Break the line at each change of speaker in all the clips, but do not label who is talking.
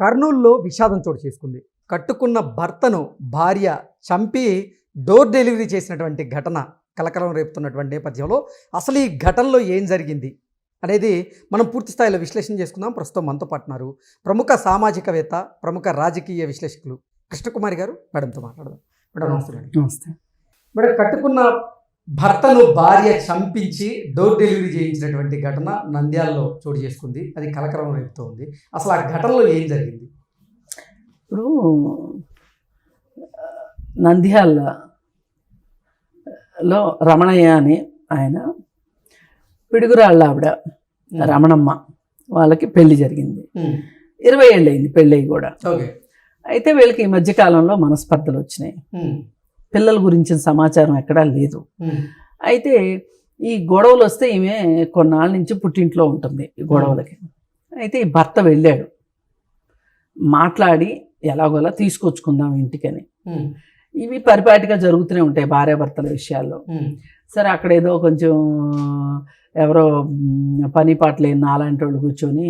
కర్నూలులో విషాదం చోటు చేసుకుంది. కట్టుకున్న భర్తను భార్య చంపి డోర్ డెలివరీ చేసినటువంటి ఘటన కలకలం రేపుతున్నటువంటి నేపథ్యంలో అసలు ఈ ఘటనలో ఏం జరిగింది అనేది మనం పూర్తి స్థాయిలో విశ్లేషణ చేసుకుందాం. ప్రస్తుతం మనతో పాటున్నారు ప్రముఖ సామాజికవేత్త ప్రముఖ రాజకీయ విశ్లేషకులు కృష్ణకుమారి గారు. మేడంతో మాట్లాడదాం. మేడం నమస్తే మేడం.
నమస్తే.
మేడం కట్టుకున్న భర్తను భార్య చంపించి డోర్ డెలివరీ చేయించినటువంటి ఘటన నంద్యాలలో చోటు చేసుకుంది. అది కలకలం రేపుతూ ఉంది. అసలు ఆ ఘటనలో ఏం జరిగింది?
ఇప్పుడు నంద్యాలలో రమణయ్య అని ఆయన పిడుగురాళ్ళ ఆవిడ రమణమ్మ వాళ్ళకి పెళ్ళి జరిగింది. ఇరవై ఏళ్ళు అయింది పెళ్ళి కూడా.
ఓకే.
అయితే వీళ్ళకి ఈ మధ్యకాలంలో మనస్పర్ధలు వచ్చినాయి. పిల్లల గురించిన సమాచారం ఎక్కడా లేదు. అయితే ఈ గొడవలు వస్తే ఈమె కొన్నాళ్ళ నుంచి పుట్టింట్లో ఉంటుంది ఈ గొడవలకి. అయితే ఈ భర్త వెళ్ళాడు. మాట్లాడి ఎలాగోలా తీసుకొచ్చుకుందాం ఇంటికని. ఇవి పరిపాటిగా జరుగుతూనే ఉంటాయి భార్యాభర్తల విషయాల్లో. సరే అక్కడ ఏదో కొంచెం ఎవరో పని పాట లేని నాలాంటి వాళ్ళు కూర్చొని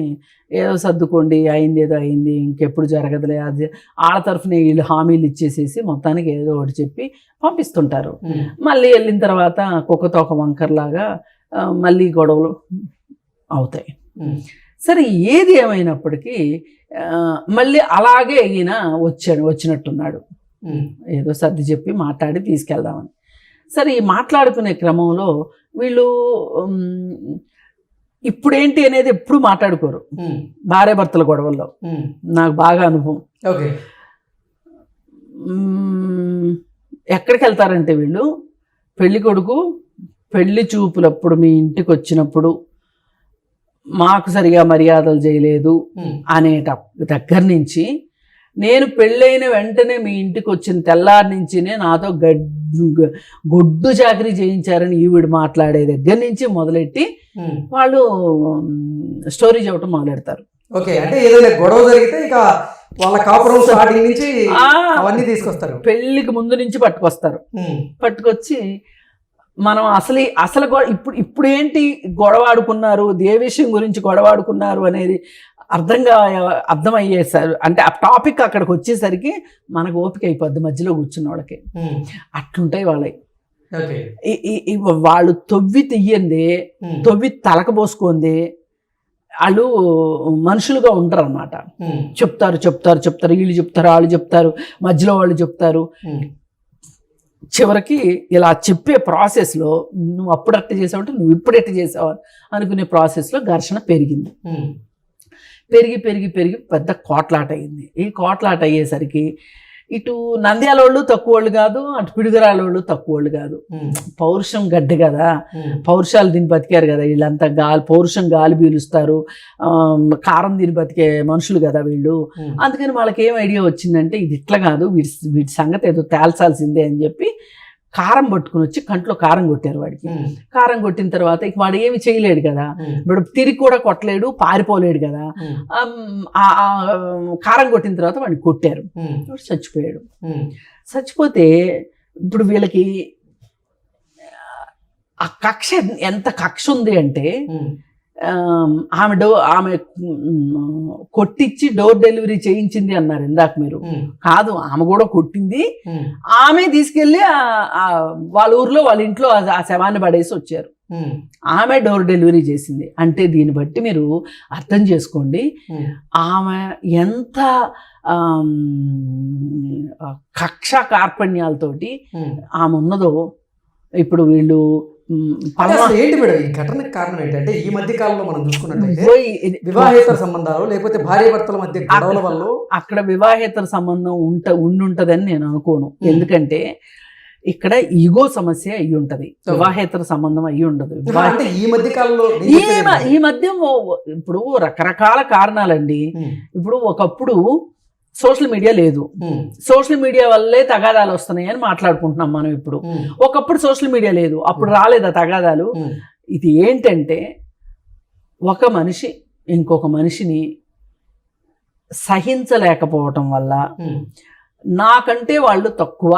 ఏదో సర్దుకోండి అయింది ఏదో అయింది ఇంకెప్పుడు జరగదులే అది వాళ్ళ తరఫున వీళ్ళు హామీలు ఇచ్చేసేసి మొత్తానికి ఏదో ఒకటి చెప్పి పంపిస్తుంటారు. మళ్ళీ వెళ్ళిన తర్వాత కుక్కతో ఒక వంకర్లాగా మళ్ళీ గొడవలు అవుతాయి. సరే ఏది ఏమైనప్పటికీ మళ్ళీ అలాగే ఈయన వచ్చాడు వచ్చినట్టున్నాడు. ఏదో సర్ది చెప్పి మాట్లాడి తీసుకెళ్దామని. సరే ఈ మాట్లాడుకునే క్రమంలో వీళ్ళు ఇప్పుడేంటి అనేది ఎప్పుడు మాట్లాడుకోరు. భార్యాభర్తల గొడవల్లో. నాకు బాగా అనుభవం.
ఓకే.
ఎక్కడికి వెళ్తారంటే వీళ్ళు పెళ్ళి కొడుకు పెళ్ళి చూపులప్పుడు మీ ఇంటికి వచ్చినప్పుడు మాకు సరిగా మర్యాదలు చేయలేదు అనేట దగ్గర నుంచి నేను పెళ్ళైన వెంటనే మీ ఇంటికి వచ్చిన తెల్లారి నుంచినే నాతో గడ్డు గొడ్డు చాకరీ చేయించారని ఈవిడ మాట్లాడే దగ్గర నుంచి మొదలెట్టి వాళ్ళు మ్, స్టోరీ చెప్పడం మొదలెడతారు.
ఓకే అంటే ఏదైనా గొడవ జరిగితే ఇక వాళ్ళ కాపురం స్టార్టింగ్ నుంచి అవన్నీ తీసుకొస్తారు.
పెళ్ళికి ముందు నుంచి పట్టుకొస్తారు. పట్టుకొచ్చి మనం అసలు అసలు ఇప్పుడు ఇప్పుడు ఏంటి గొడవ ఆడుకున్నారు? ఏ విషయం గురించి గొడవ ఆడుకున్నారు అనేది అర్థంగా అర్థమయ్యేసారు అంటే ఆ టాపిక్ అక్కడికి వచ్చేసరికి మనకు ఓపిక అయిపోద్ది మధ్యలో కూర్చున్న వాళ్ళకి. అట్లుంటాయి వాళ్ళవి ఈ వాళ్ళు తొవ్వి తీయండి తొవ్వి తలకబోసుకుంది వాళ్ళు మనుషులుగా ఉంటారు అనమాట చెప్తారు చెప్తారు చెప్తారు వీళ్ళు చెప్తారు వాళ్ళు చెప్తారు మధ్యలో వాళ్ళు చెప్తారు. చివరికి ఇలా చెప్పే ప్రాసెస్లో నువ్వు అప్పుడు అట్ట చేసావంటే నువ్వు ఇప్పుడు ఎట్ట చేసావు అనుకునే ప్రాసెస్లో ఘర్షణ పెరిగింది. పెరిగి పెరిగి పెరిగి పెద్ద కోట్లాట అయింది ఈ కోట్లాట అయ్యేసరికి ఇటు నంద్యాల వాళ్ళు తక్కువ వాళ్ళు కాదు అటు పిడుగురాల వాళ్ళు తక్కువ వాళ్ళు కాదు పౌరుషం గడ్డి కదా. పౌరుషాలు దీన్ని బతికారు కదా. వీళ్ళంతా గాలి పౌరుషం గాలి పీలుస్తారు. కారం దీన్ని బతికే మనుషులు కదా వీళ్ళు. అందుకని వాళ్ళకి ఏం ఐడియా వచ్చిందంటే ఇది ఇట్లా కాదు వీటి వీటి సంగతి ఏదో తేల్చాల్సిందే అని చెప్పి కారం పట్టుకుని వచ్చి కంట్లో కారం కొట్టారు వాడికి. కారం కొట్టిన తర్వాత ఇక వాడు ఏమి చేయలేడు కదా. ఇప్పుడు తిరిగి కూడా కొట్టలేడు పారిపోలేడు కదా. కారం కొట్టిన తర్వాత వాడిని కొట్టారు. చచ్చిపోయాడు. చచ్చిపోతే ఇప్పుడు వీళ్ళకి ఆ కక్ష ఎంత కక్ష ఉంది అంటే ఆమ్, డో ఆమె కొట్టించి డోర్ డెలివరీ చేయించింది అన్నారు ఇందాక మీరు. కాదు ఆమె కూడా కొట్టింది. ఆమె తీసుకెళ్ళి వాళ్ళ ఊర్లో వాళ్ళ ఇంట్లో ఆ- శవాన్ని పడేసి వచ్చారు. ఆమె డోర్ డెలివరీ చేసింది. అంటే దీన్ని బట్టి మీరు అర్థం చేసుకోండి. ఆమె ఎంత కక్ష కార్పణ్యాలతోటి ఆమె ఉన్నదో ఇప్పుడు వీళ్ళు
అసలు ఏంటి మేడం ఈ ఘటనకి కారణం ఏంటంటే ఈ మధ్య కాలంలో మనం చూసుకున్నట్లయితే వివాహేతర సంబంధాలు లేకపోతే భార్య భర్తల మధ్య గొడవల వల్ల
అక్కడ వివాహేతర సంబంధం ఉంట ఉండుంటదని నేను అనుకోను. ఎందుకంటే ఇక్కడ ఈగో సమస్య అయి ఉంటది. వివాహేతర సంబంధం అయి ఉండదు.
అంటే ఈ మధ్య కాలంలో
ఈ మధ్య ఇప్పుడు రకరకాల కారణాలండి. ఇప్పుడు ఒకప్పుడు సోషల్ మీడియా లేదు. సోషల్ మీడియా వల్లే తగాదాలు వస్తున్నాయి అని మాట్లాడుకుంటున్నాం మనం ఇప్పుడు. ఒకప్పుడు సోషల్ మీడియా లేదు. అప్పుడు రాలేదా తగాదాలు? ఇది ఏంటంటే ఒక మనిషి ఇంకొక మనిషిని సహించలేకపోవటం వల్ల నాకంటే వాళ్ళు తక్కువ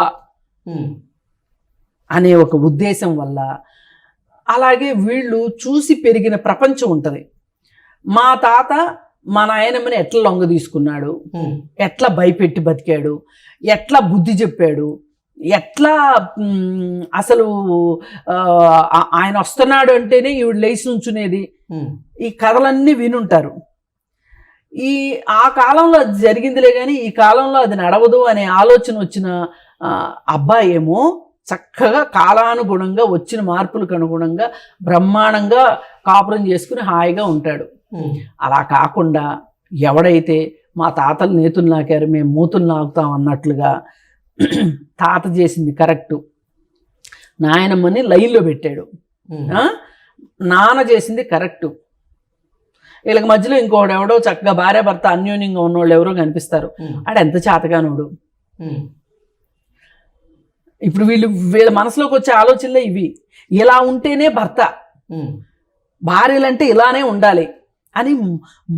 అనే ఒక ఉద్దేశం వల్ల అలాగే వీళ్ళు చూసి పెరిగిన ప్రపంచం ఉంటుంది. మా తాత మా నాయనమ్మని ఎట్లా లొంగ తీసుకున్నాడు? ఎట్లా భయపెట్టి బతికాడు? ఎట్లా బుద్ధి చెప్పాడు? ఎట్లా అసలు ఆయన వస్తున్నాడు అంటేనే ఈవిడ లేచి నుంచునేది.
ఉమ్,
ఈ కథలన్నీ వినుంటారు. ఈ ఆ కాలంలో అది జరిగిందిలే కానీ ఈ కాలంలో అది నడవదు అనే ఆలోచన వచ్చిన అబ్బాయి ఏమో చక్కగా కాలానుగుణంగా వచ్చిన మార్పులకు అనుగుణంగా బ్రహ్మాండంగా కాపురం చేసుకుని హాయిగా ఉంటాడు. అలా కాకుండా ఎవడైతే మా తాతలు నేతులు నాకారు మేము మూతులు నాకుతాం అన్నట్లుగా తాత చేసింది కరెక్టు. నాయనమ్మని లైన్లో పెట్టాడు? నాన్న చేసింది కరెక్టు. వీళ్ళకి మధ్యలో ఇంకోడు ఎవడో చక్కగా భార్య భర్త అన్యోన్యంగా ఉన్నోళ్ళు ఎవరో కనిపిస్తారు. ఆడు ఎంత చేతగానోడు. ఇప్పుడు వీళ్ళు వీళ్ళ మనసులోకి వచ్చే ఆలోచనలే ఇవి. ఇలా ఉంటేనే భర్త. భార్యలంటే ఇలానే ఉండాలి. అని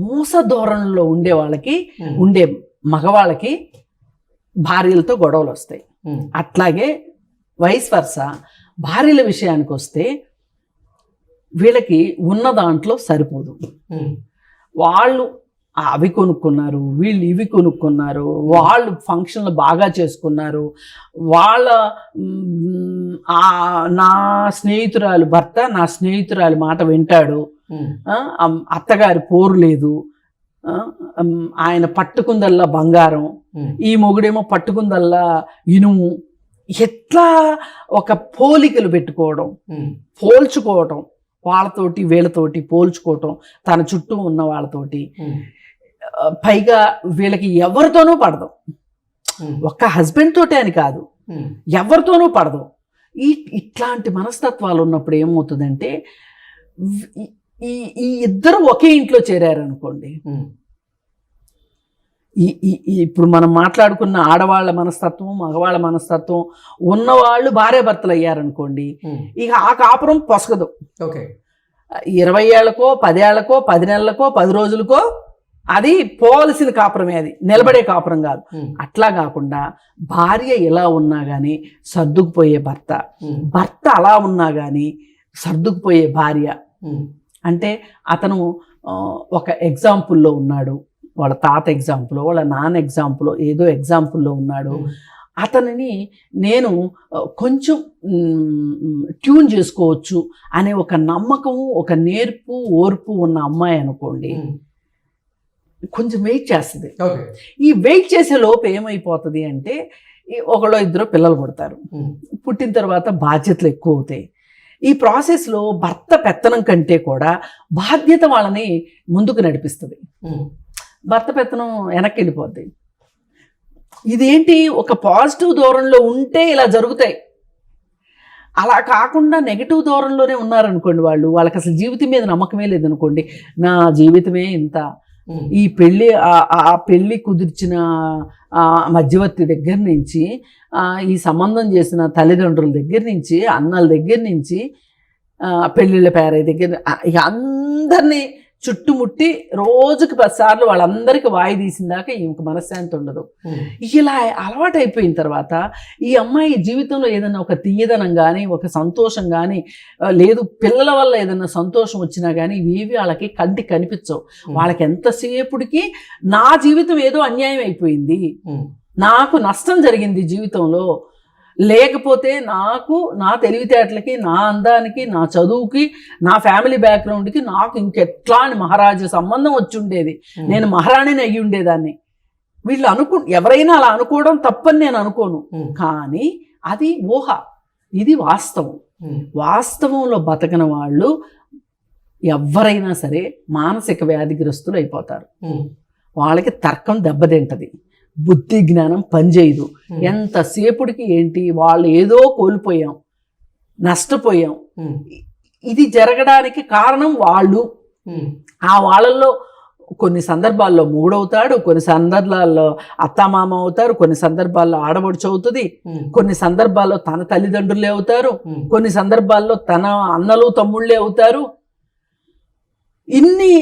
మోస ధోరణిలో ఉండే వాళ్ళకి ఉండే మగవాళ్ళకి భార్యలతో గొడవలు వస్తాయి. అట్లాగే వైస్ వర్స భార్యల విషయానికి వస్తే వీళ్ళకి ఉన్న దాంట్లో సరిపోదు. వాళ్ళు అవి కొనుక్కున్నారు వీళ్ళు ఇవి కొనుక్కున్నారు వాళ్ళు ఫంక్షన్లు బాగా చేసుకున్నారు వాళ్ళ నా స్నేహితురాలు భర్త నా స్నేహితురాలి మాట వింటాడు అత్తగారి పోరు లేదు. ఆయన పట్టుకుందల్లా బంగారం. ఈ మొగుడేమో పట్టుకుందల్లా ఇనుము. ఎట్లా ఒక పోలికలు పెట్టుకోవడం పోల్చుకోవటం వాళ్ళతోటి వీళ్ళతోటి పోల్చుకోవటం తన చుట్టూ ఉన్న వాళ్ళతోటి. పైగా వీళ్ళకి ఎవరితోనూ పడదు. ఒక్క హస్బెండ్ తోటే అని కాదు. ఎవరితోనూ పడదు. ఈ ఇట్లాంటి మనస్తత్వాలు ఉన్నప్పుడు ఏమవుతుందంటే ఈ- ఈ ఇద్దరు ఒకే ఇంట్లో చేరారనుకోండి. ఈ ఇప్పుడు మనం మాట్లాడుకున్న ఆడవాళ్ళ మనస్తత్వం మగవాళ్ళ మనస్తత్వం ఉన్నవాళ్ళు భార్య భర్తలు అయ్యారనుకోండి ఇక ఆ కాపురం పొసగదు.
ఓకే.
ఇరవై ఏళ్ళకో పదేళ్ళకో పది నెలలకో పది రోజులకో అది పోవలసిన కాపురమే అది. నిలబడే కాపురం కాదు. అట్లా కాకుండా భార్య ఎలా ఉన్నా కానీ సర్దుకుపోయే భర్త. భర్త అలా ఉన్నా కానీ సర్దుకుపోయే భార్య. అంటే అతను ఒక ఎగ్జాంపుల్లో ఉన్నాడు. వాళ్ళ తాత ఎగ్జాంపుల్ వాళ్ళ నాన్న ఎగ్జాంపుల్ ఏదో ఎగ్జాంపుల్లో ఉన్నాడు. అతనిని నేను కొంచెం ట్యూన్ చేసుకోవచ్చు అనే ఒక నమ్మకము ఒక నేర్పు ఓర్పు ఉన్న అమ్మాయి అనుకోండి. కొంచెం వెయిట్ చేస్తుంది. ఈ వెయిట్ చేసే లోపు ఏమైపోతుంది అంటే ఒకళ్ళో ఇద్దరు పిల్లలు పుడతారు. పుట్టిన తర్వాత బాధ్యతలు ఎక్కువ అవుతాయి ఈ ప్రాసెస్లో భర్త పెత్తనం కంటే కూడా బాధ్యత వాళ్ళని ముందుకు నడిపిస్తుంది. భర్త పెత్తనం వెనక్కి వెళ్ళిపోద్ది ఇదేంటి? ఒక పాజిటివ్ దూరంలో ఉంటే ఇలా జరుగుతాయి. అలా కాకుండా నెగిటివ్ దూరంలోనే ఉన్నారనుకోండి వాళ్ళు వాళ్ళకి అసలు జీవితం మీద నమ్మకమే లేదనుకోండి నా జీవితమే ఇంత ఈ పెళ్ళి ఆ- పెళ్ళి కుదిర్చిన ఆ మధ్యవర్తి దగ్గర నుంచి ఆ, ఈ సంబంధం చేసిన తల్లిదండ్రుల దగ్గర నుంచి అన్నల దగ్గర నుంచి ఆ, పెళ్ళిళ్ళ పేరయ్య దగ్గర అందరినీ చుట్టుముట్టి రోజుకి పది సార్లు వాళ్ళందరికీ వాయి తీసిన దాకా ఈమెకు మనశ్శాంతి ఉండదు. ఇలా అలవాటు అయిపోయిన తర్వాత ఈ అమ్మాయి జీవితంలో ఏదైనా ఒక తీయదనం కానీ ఒక సంతోషం కానీ లేదు పిల్లల వల్ల ఏదైనా సంతోషం వచ్చినా కానీ ఇవేవి వాళ్ళకి కంటి కనిపించవు. వాళ్ళకి ఎంతసేపుడికి నా జీవితం ఏదో అన్యాయం అయిపోయింది. నాకు నష్టం జరిగింది జీవితంలో. లేకపోతే నాకు నా తెలివితేటలకి నా అందానికి నా చదువుకి నా ఫ్యామిలీ బ్యాక్గ్రౌండ్కి నాకు ఇంకెట్లా అని మహారాజు సంబంధం వచ్చి ఉండేది. నేను మహారాణిని అయ్యి ఉండేదాన్ని. వీళ్ళు అనుకు ఎవరైనా అలా అనుకోవడం తప్పని నేను అనుకోను. కానీ అది ఊహ. ఇది వాస్తవం. వాస్తవంలో బతకని వాళ్ళు ఎవరైనా సరే మానసిక వ్యాధిగ్రస్తులు అయిపోతారు. వాళ్ళకి తర్కం దెబ్బతింటది. బుద్ధి జ్ఞానం పనిచేయదు. ఎంతసేపుడికి ఏంటి? వాళ్ళు ఏదో కోల్పోయాం. నష్టపోయాం. ఇది జరగడానికి కారణం వాళ్ళు. ఆ వాళ్ళల్లో కొన్ని సందర్భాల్లో మూడవుతాడు కొన్ని సందర్భాల్లో అత్తామామ అవుతారు కొన్ని సందర్భాల్లో ఆడబడుచు అవుతుంది కొన్ని సందర్భాల్లో తన తల్లిదండ్రులే అవుతారు కొన్ని సందర్భాల్లో తన అన్నలు తమ్ముళ్ళే అవుతారు. ఇన్ని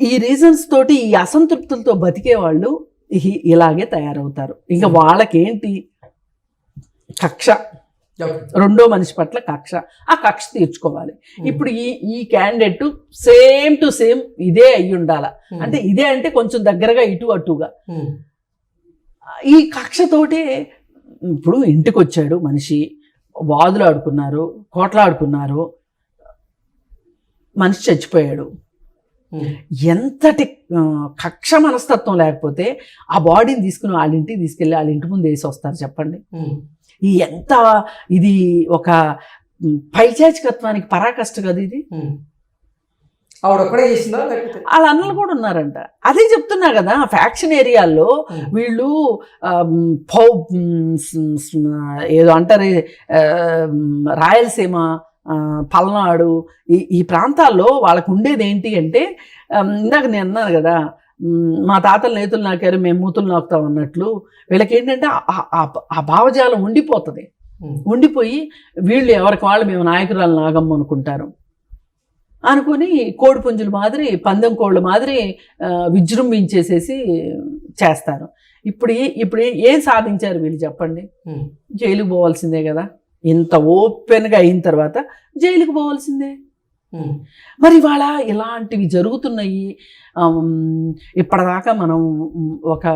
ఈ- రీజన్స్ తోటి ఈ అసంతృప్తులతో బతికే వాళ్ళు ఇలాగే తయారవుతారు. ఇంకా వాళ్ళకేంటి? కక్ష. రెండో మనిషి పట్ల కక్ష. ఆ కక్ష తీర్చుకోవాలి. ఇప్పుడు ఈ ఈ క్యాండిడేట్ సేమ్ టు సేమ్ ఇదే అయి ఉండాల అంటే ఇదే అంటే కొంచెం దగ్గరగా ఇటు అటుగా. ఈ కక్షతోటే ఇప్పుడు ఇంటికి వచ్చాడు మనిషి. వాదులు ఆడుకున్నారు కోట్లాడుకున్నారు. మనిషి చచ్చిపోయాడు. ఎంతటి కక్ష మనస్తత్వం లేకపోతే ఆ బాడీని తీసుకుని వాళ్ళ ఇంటికి తీసుకెళ్ళి వాళ్ళ ఇంటి ముందు వేసి వస్తారు చెప్పండి. ఈ ఎంత ఇది ఒక పైచాచికత్వానికి పరాకష్ట కదా ఇది?
చేసిందా
వాళ్ళ అన్నలు కూడా ఉన్నారంట. అదే చెప్తున్నా కదా ఫ్యాక్షన్ ఏరియాల్లో వీళ్ళు ఏదో అంటారు రాయలసీమ పల్నాడు ఈ ఈ ప్రాంతాల్లో వాళ్ళకు ఉండేది ఏంటి అంటే ఇందాక నేను అన్నాను కదా మా తాతలు నేతులు నాకారు మేము మూతులు నాకుతాం అన్నట్లు వీళ్ళకి ఏంటంటే ఆ- భావజాలం ఉండిపోతుంది. ఉండిపోయి వీళ్ళు ఎవరికి వాళ్ళు మేము నాయకురాలు నాగమ్మ అనుకుంటారు. అనుకుని కోడి పుంజుల మాదిరి పందెం కోళ్ళ మాదిరి విజృంభించేసేసి చేస్తారు. ఇప్పుడు ఇప్పుడు ఏం సాధించారు వీళ్ళు చెప్పండి? జైలుకు పోవాల్సిందే కదా. ఇంత ఓపెన్గా అయిన తర్వాత జైలుకు పోవాల్సిందే. మరి ఇవాళ ఇలాంటివి జరుగుతున్నాయి. ఇప్పటిదాకా మనం ఒక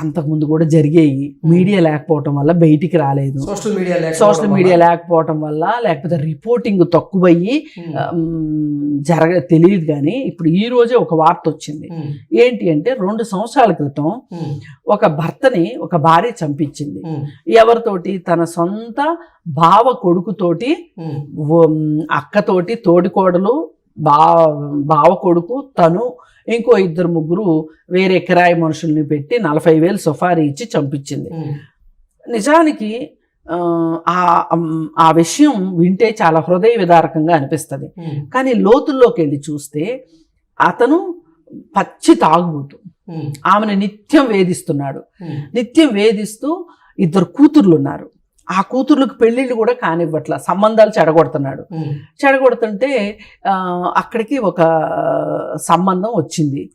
అంతకుముందు కూడా జరిగాయి మీడియా లేకపోవటం వల్ల బయటికి రాలేదు.
సోషల్ మీడియా
సోషల్ మీడియా లేకపోవటం వల్ల లేకపోతే రిపోర్టింగ్ తక్కువయ్యి జరగ తెలియదు కానీ ఇప్పుడు ఈ రోజే ఒక వార్త వచ్చింది. ఏంటి అంటే రెండు సంవత్సరాల క్రితం ఒక భర్తని ఒక భార్య చంపించింది. ఎవరితోటి? తన సొంత బావ కొడుకుతోటి అక్కతోటి తోడికోడలు బా బావ కొడుకు తను ఇంకో ఇద్దరు ముగ్గురు వేరే కిరాయి మనుషుల్ని పెట్టి నలభై వేలు సుఫారీ ఇచ్చి చంపించింది. నిజానికి ఆ, విషయం వింటే చాలా హృదయ విదారకంగా అనిపిస్తుంది కానీ లోతుల్లోకి వెళ్ళి చూస్తే అతను పచ్చి తాగుబోతు. ఆమెను నిత్యం వేధిస్తున్నాడు. నిత్యం వేధిస్తూ ఇద్దరు కూతుర్లు ఉన్నారు ఆ కూతుర్లకు పెళ్ళిళ్ళు కూడా కానివ్వట్ల సంబంధాలు చెడగొడుతున్నాడు. చెడగొడుతుంటే అక్కడికి ఒక సంబంధం వచ్చింది.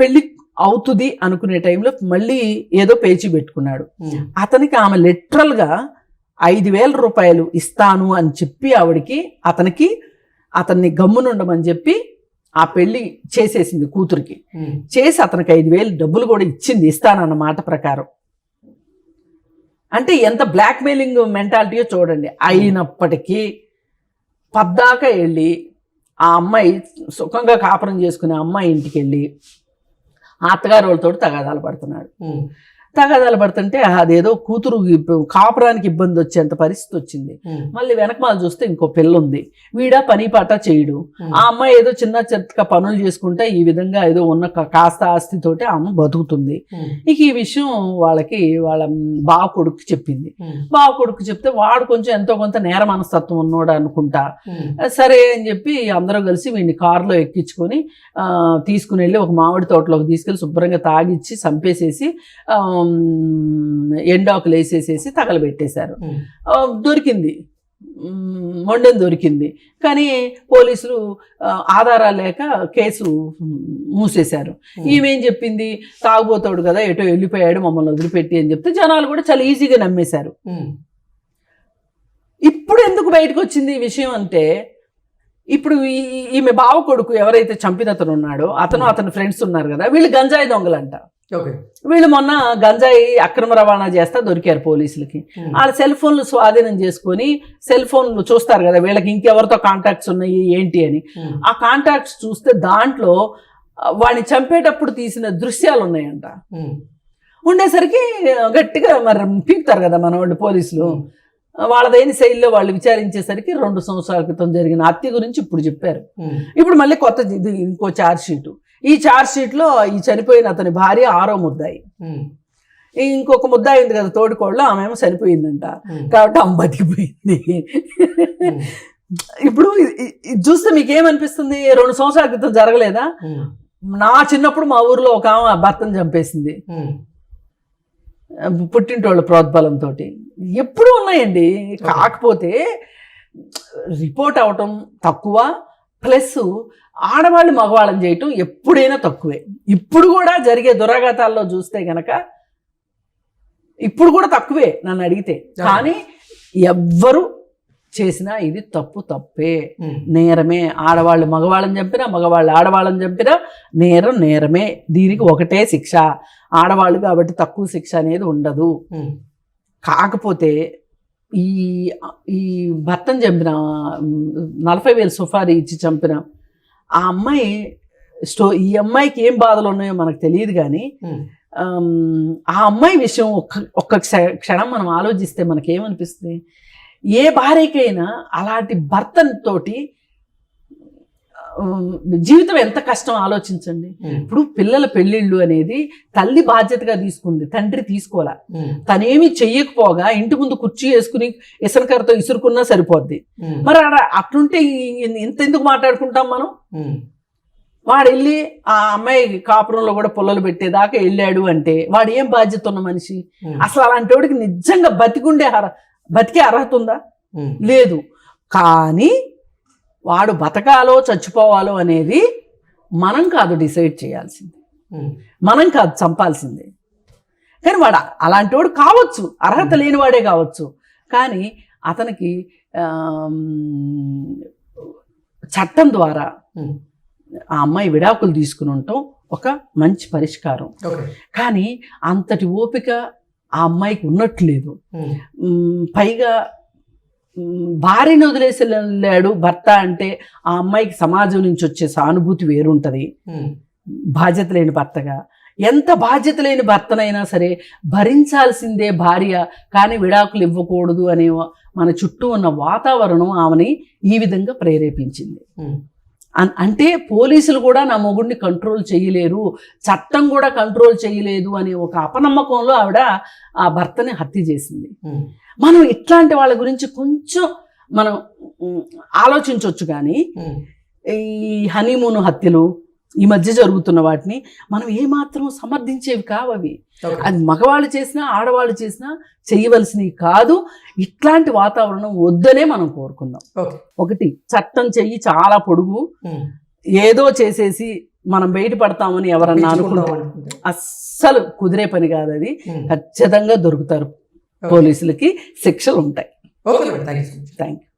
పెళ్ళి అవుతుంది అనుకునే టైంలో మళ్ళీ ఏదో పేచి పెట్టుకున్నాడు. అతనికి ఆమె లిటరల్గా ఐదు వేల రూపాయలు ఇస్తాను అని చెప్పి ఆవిడికి అతనికి అతన్ని గమ్మునుండమని చెప్పి ఆ పెళ్ళి చేసేసింది కూతురికి. చేసి అతనికి ఐదు వేలు డబ్బులు కూడా ఇచ్చింది ఇస్తానన్న మాట ప్రకారం. అంటే ఎంత బ్లాక్మెయిలింగ్ మెంటాలిటీయో చూడండి. అయినప్పటికీ పద్దాక వెళ్ళి ఆ అమ్మాయి సుఖంగా కాపురం చేసుకునే అమ్మాయి ఇంటికి వెళ్ళి అత్తగారు వాళ్ళతో తగాదాలు పడుతున్నాడు. తగాదాలు పడుతుంటే అదేదో కూతురు కాపురానికి ఇబ్బంది వచ్చేంత పరిస్థితి వచ్చింది. మళ్ళీ వెనకమాల చూస్తే ఇంకో పిల్ల ఉంది వీడా పని పాట చేయడు. ఆ అమ్మాయి ఏదో చిన్న చిత్తక పనులు చేసుకుంటే ఈ విధంగా ఏదో ఉన్న కాస్త ఆస్తితోటి ఆ అమ్మ బతుకుతుంది ఇక ఈ విషయం వాళ్ళకి వాళ్ళ బావ కొడుకు చెప్పింది. బావ కొడుకు చెప్తే వాడు కొంచెం ఎంతో కొంత నేర మనస్తత్వం ఉన్నోడు అనుకుంటా. సరే అని చెప్పి అందరూ కలిసి వీడిని కారులో ఎక్కించుకొని తీసుకుని వెళ్ళి ఒక మామిడి తోటలోకి తీసుకెళ్ళి శుభ్రంగా తాగిచ్చి చంపేసేసి ఎండాకులు వేసేసేసి తగలబెట్టేశారు. దొరికింది. మొండెం దొరికింది. కానీ పోలీసులు ఆధారాలు లేక కేసు మూసేశారు. ఈమెం చెప్పింది తాగుబోతాడు కదా ఎటో వెళ్ళిపోయాడు మమ్మల్ని వదిలిపెట్టి అని చెప్తే జనాలు కూడా చాలా ఈజీగా నమ్మేశారు. ఇప్పుడు ఎందుకు బయటకు వచ్చింది ఈ విషయం అంటే ఇప్పుడు ఈమె బావ కొడుకు ఎవరైతే చంపిన అతను ఉన్నాడో అతను అతని ఫ్రెండ్స్ ఉన్నారు కదా వీళ్ళు గంజాయి దొంగలంట.
ఓకే.
వీళ్ళు మొన్న గంజాయి అక్రమ రవాణా చేస్తా దొరికారు పోలీసులకి. వాళ్ళ సెల్ ఫోన్లు స్వాధీనం చేసుకొని సెల్ ఫోన్లు చూస్తారు కదా వీళ్ళకి ఇంకెవరితో కాంటాక్ట్స్ ఉన్నాయి ఏంటి అని. ఆ కాంటాక్ట్స్ చూస్తే దాంట్లో వాడిని చంపేటప్పుడు తీసిన దృశ్యాలు ఉన్నాయంట. ఉండేసరికి గట్టిగా మరి పీకుతారు కదా మన వాళ్ళు పోలీసులు వాళ్ళదైన శైలిలో వాళ్ళు విచారించేసరికి రెండు సంవత్సరాల క్రితం జరిగిన హత్య గురించి ఇప్పుడు చెప్పారు. ఇప్పుడు మళ్ళీ కొత్త ఇది ఇంకో ఛార్జ్ షీటు ఈ ఛార్జ్ షీట్లో ఈ చనిపోయిన అతని భార్య ఆరో ముద్దాయి. ఇంకొక ముద్దాయి ఉంది కదా తోడుకోళ్ళు ఆమెమో చనిపోయిందంట. కాబట్టి ఆమె బతికిపోయింది. ఇప్పుడు చూస్తే మీకు ఏమనిపిస్తుంది రెండు సంవత్సరాల క్రితం జరగలేదా? నా చిన్నప్పుడు మా ఊర్లో ఒక ఆమె భర్తను చంపేసింది. పుట్టింటోళ్ళ ప్రోద్బలంతో ఎప్పుడు ఉన్నాయండి. కాకపోతే రిపోర్ట్ అవటం తక్కువ ప్లస్ ఆడవాళ్ళు మగవాళ్ళని చేయటం ఎప్పుడైనా తక్కువే. ఇప్పుడు కూడా జరిగే దురాఘాతాల్లో చూస్తే గనక ఇప్పుడు కూడా తక్కువే నన్ను అడిగితే. కానీ ఎవ్వరు చేసినా ఇది తప్పు తప్పే. నేరమే. ఆడవాళ్ళు మగవాళ్ళని చంపినా మగవాళ్ళు ఆడవాళ్ళని చంపినా నేరం నేరమే. దీనికి ఒకటే శిక్ష. ఆడవాళ్ళు కాబట్టి తక్కువ శిక్ష అనేది ఉండదు. కాకపోతే ఈ ఈ భర్తను చంపిన నలభై వేలు సుఫారీ ఇచ్చి చంపిన ఆ అమ్మాయి స్టో ఈ అమ్మాయికి ఏం బాధలు ఉన్నాయో మనకు తెలియదు కానీ ఆ అమ్మాయి విషయం ఒక్క ఒక్క క్ష- క్షణం మనం ఆలోచిస్తే మనకేమనిపిస్తుంది? ఏ భార్యకైనా అలాంటి భర్తతోటి ఆమ్, జీవితం ఎంత కష్టం ఆలోచించండి. ఇప్పుడు పిల్లల పెళ్ళిళ్ళు అనేది తల్లి బాధ్యతగా తీసుకుంది తండ్రి తీసుకోవాలా. తనేమి చెయ్యకపోగా ఇంటి ముందు కుర్చీ వేసుకుని ఇసనకరతో ఇసురుకున్నా సరిపోద్ది. మరి అట్లుంటే ఇంత ఎందుకు మాట్లాడుకుంటాం మనం. వాడు వెళ్ళి ఆ అమ్మాయి కాపురంలో కూడా పుల్లలు పెట్టేదాకా వెళ్ళాడు అంటే వాడు ఏం బాధ్యత ఉన్న మనిషి. అసలు అలాంటి వాడికి నిజంగా బతికుండే బతికే అర్హత ఉందా. లేదు. కానీ వాడు బతకాలో చచ్చిపోవాలో అనేది మనం కాదు డిసైడ్ చేయాల్సింది. మనం కాదు చంపాల్సిందే. కానీ వాడు అలాంటి వాడు కావచ్చు. అర్హత లేనివాడే కావచ్చు. కానీ అతనికి చట్టం ద్వారా. ఆ అమ్మాయి విడాకులు తీసుకుని ఉండటం ఒక మంచి పరిష్కారం. కానీ అంతటి ఓపిక ఆ అమ్మాయికి ఉన్నట్లేదు పైగా భార్యను వదిలేసి వెళ్ళాడు భర్త అంటే ఆ అమ్మాయికి సమాజం నుంచి వచ్చే సానుభూతి వేరుంటది. బాధ్యత లేని భర్తగా. ఎంత బాధ్యత లేని భర్తనైనా సరే భరించాల్సిందే భార్య కానీ విడాకులు ఇవ్వకూడదు అనే మన చుట్టూ ఉన్న వాతావరణం ఆమెని ఈ విధంగా ప్రేరేపించింది. అంటే పోలీసులు కూడా నా మొగుడిని కంట్రోల్ చేయలేరు చట్టం కూడా కంట్రోల్ చేయలేదు అనే ఒక అపనమ్మకంలో ఆవిడ ఆ భర్తని హత్య చేసింది. మనం ఇట్లాంటి వాళ్ళ గురించి కొంచెం మనం ఆలోచించవచ్చు కానీ. ఈ హనీమూన్ హత్యలు ఈ మధ్య జరుగుతున్న వాటిని మనం ఏమాత్రం సమర్థించేవి కావు అవి
ఓకే.
అది మగవాళ్ళు చేసినా ఆడవాళ్ళు చేసినా చేయవలసినవి కాదు ఇట్లాంటి వాతావరణం వద్దనే మనం కోరుకుందాం ఒకటి చట్టం చెయ్యి చాలా పొడుగు. ఏదో చేసేసి మనం బయటపడతామని ఎవరన్నా అనుకుంటే. అస్సలు కుదిరే పని కాదు అది. ఖచ్చితంగా దొరుకుతారు. పోలీసులకి శిక్షలు ఉంటాయి థ్యాంక్ యూ